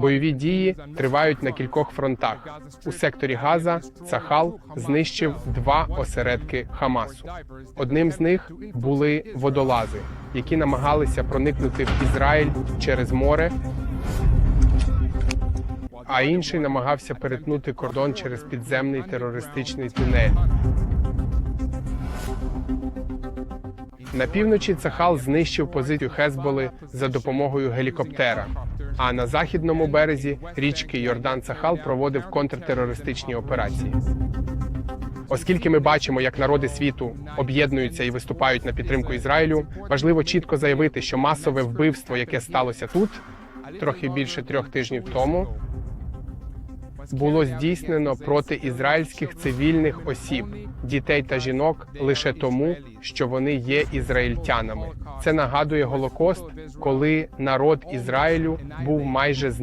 Бойові дії тривають на кількох фронтах. У секторі Газа Цахал знищив два осередки Хамасу. Одним з них були водолази, які намагалися проникнути в Ізраїль через море, а інший намагався перетнути кордон через підземний терористичний тунель. На півночі Цахал знищив позицію Хезболи за допомогою гелікоптера. А на західному березі річки Йордан Цахал проводив контртерористичні операції. Оскільки ми бачимо, як народи світу об'єднуються і виступають на підтримку Ізраїлю, важливо чітко заявити, що масове вбивство, яке сталося тут, трохи більше трьох тижнів тому, було здійснено проти ізраїльських цивільних осіб, дітей та жінок лише тому, що вони є ізраїльтянами. Це нагадує Голокост, коли народ Ізраїлю був майже знищений.